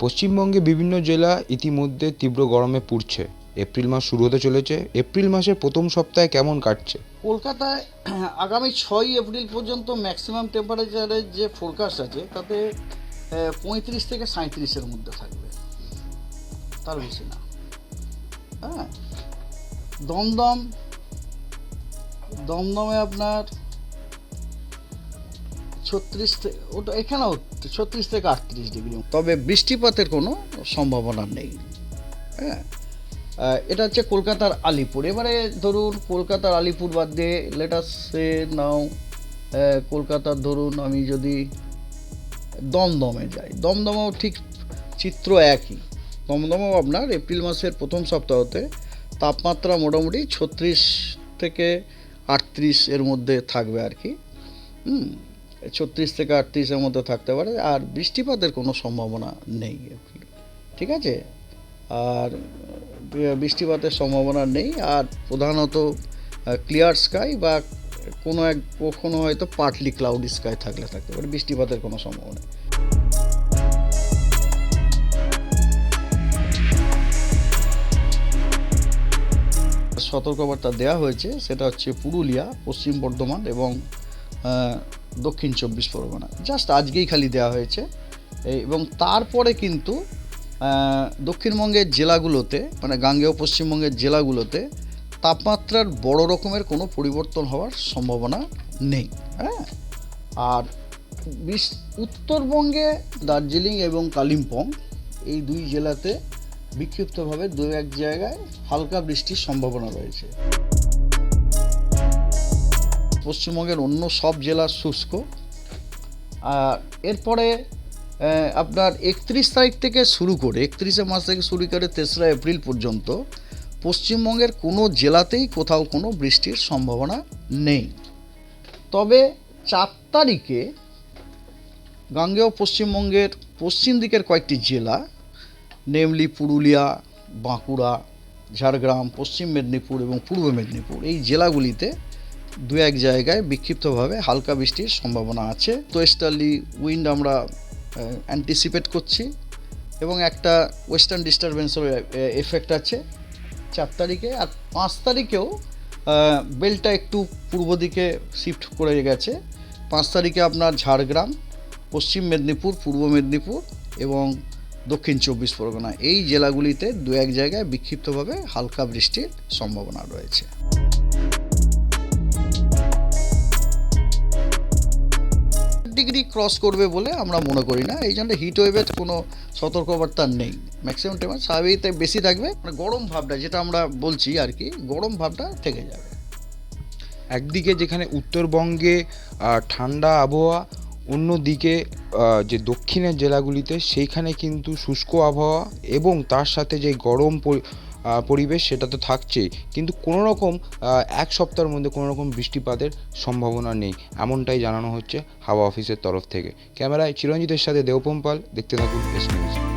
পশ্চিমবঙ্গে বিভিন্ন জেলা ইতিমধ্যে তীব্র গরমে পুড়ছে। এপ্রিল মাস শুরু হতে চলেছে। এপ্রিল মাসের প্রথম সপ্তাহে কেমন কাটছে? কলকাতায় আগামী ছয়ই এপ্রিল পর্যন্ত ম্যাক্সিমাম টেম্পারেচারের যে ফোরকাস্ট আছে, তাতে পঁয়ত্রিশ থেকে সাঁত্রিশের মধ্যে থাকবে। তার বেশি না। হ্যাঁ? দমদম, দমদমে আপনার ছত্রিশ ওটা এখানেও ছত্রিশ থেকে আটত্রিশ ডিগ্রি। তবে বৃষ্টিপাতের কোনো সম্ভাবনা নেই। হ্যাঁ। এটা হচ্ছে কলকাতার আলিপুর। এবারে ধরুন কলকাতার আলিপুর বাদ দিয়ে লেটাস নাও কলকাতার ধরুন আমি যদি দমদমে যাই। দমদমেও ঠিক চিত্র একই। দমদমেও আপনার এপ্রিল মাসের প্রথম সপ্তাহতে তাপমাত্রা মোটামুটি ছত্রিশ থেকে আটত্রিশ এর মধ্যে থাকবে আর কি। ছত্রিশ থেকে আটত্রিশের মধ্যে থাকতে পারে, আর বৃষ্টিপাতের কোনো সম্ভাবনা নেই ঠিক আছে? আর বৃষ্টিপাতের সম্ভাবনা নেই, আর প্রধানত ক্লিয়ার স্কাই বা কোনো এক, কখনো হয়তো পার্টলি ক্লাউডি স্কাই থাকলে থাকতে পারে, বৃষ্টিপাতের কোনো সম্ভাবনা সতর্কবার্তা দেওয়া হয়েছে, সেটা হচ্ছে পুরুলিয়া, পশ্চিম বর্ধমান এবং দক্ষিণ চব্বিশ পরগনা। জাস্ট আজকেই খালি দেওয়া হয়েছে। এবং তারপরে কিন্তু দক্ষিণবঙ্গের জেলাগুলোতে মানে গাঙ্গেয় পশ্চিমবঙ্গের জেলাগুলোতে তাপমাত্রার বড় রকমের কোনো পরিবর্তন হওয়ার সম্ভাবনা নেই। হ্যাঁ? আর বিশ- উত্তরবঙ্গে দার্জিলিং এবং কালিম্পং এই দুই জেলাতে বিক্ষিপ্তভাবে দু এক জায়গায় হালকা বৃষ্টির সম্ভাবনা রয়েছে। পশ্চিমবঙ্গের অন্য সব জেলা শুষ্ক। আর এরপরে আপনার একত্রিশ তারিখ থেকে শুরু করে, একত্রিশে মাস থেকে শুরু করে তেসরা এপ্রিল পর্যন্ত পশ্চিমবঙ্গের কোনো জেলাতেই কোথাও কোনো বৃষ্টির সম্ভাবনা নেই। তবে চার তারিখে গাঙ্গেয় পশ্চিমবঙ্গের পশ্চিম দিকের কয়েকটি জেলা, নেমলি, পুরুলিয়া, বাঁকুড়া, ঝাড়গ্রাম, পশ্চিম মেদিনীপুর এবং পূর্ব মেদিনীপুর, এই জেলাগুলিতে দু এক জায়গায় বিক্ষিপ্তভাবে হালকা বৃষ্টির সম্ভাবনা আছে। ওয়েস্টার্লি উইন্ড আমরা অ্যান্টিসিপেট করছি এবং একটা ওয়েস্টার্ন ডিস্টারবেন্সের এফেক্ট আছে চার তারিখে। আর পাঁচ তারিখেও বেলটা একটু পূর্ব দিকে শিফট করে গেছে। পাঁচ তারিখে আপনার ঝাড়গ্রাম, পশ্চিম মেদিনীপুর, পূর্ব মেদিনীপুর এবং দক্ষিণ চব্বিশ পরগনা। এই জেলাগুলিতে দু এক জায়গায় বিক্ষিপ্তভাবে হালকা বৃষ্টির সম্ভাবনা রয়েছে। ক্রস করবে বলে আমরা মনে করি না। এই জন্য হিট ওয়েভের কোনো সতর্কবার্তা নেই। ম্যাক্সিমাম টেম্পার স্বাভাবিক বেশি থাকবে। মানে গরম ভাবটা যেটা আমরা বলছি আর কি, গরম ভাবটা থেকে যাবে। একদিকে যেখানে উত্তরবঙ্গে ঠান্ডা আবহাওয়া, অন্যদিকে যে দক্ষিণের জেলাগুলিতে সেইখানে কিন্তু শুষ্ক আবহাওয়া এবং তার সাথে যে গরম পরিবেশ সেটা তো থাকছেই। কিন্তু কোনো রকম এক সপ্তাহের মধ্যে কোনো রকম বৃষ্টিপাতের সম্ভাবনা নেই, এমনটাই জানানো হচ্ছে হাওয়া অফিসের তরফ থেকে। ক্যামেরায় চিরঞ্জিতের সাথে দেওপম্পাল দেখতে থাকুন এস নিউজ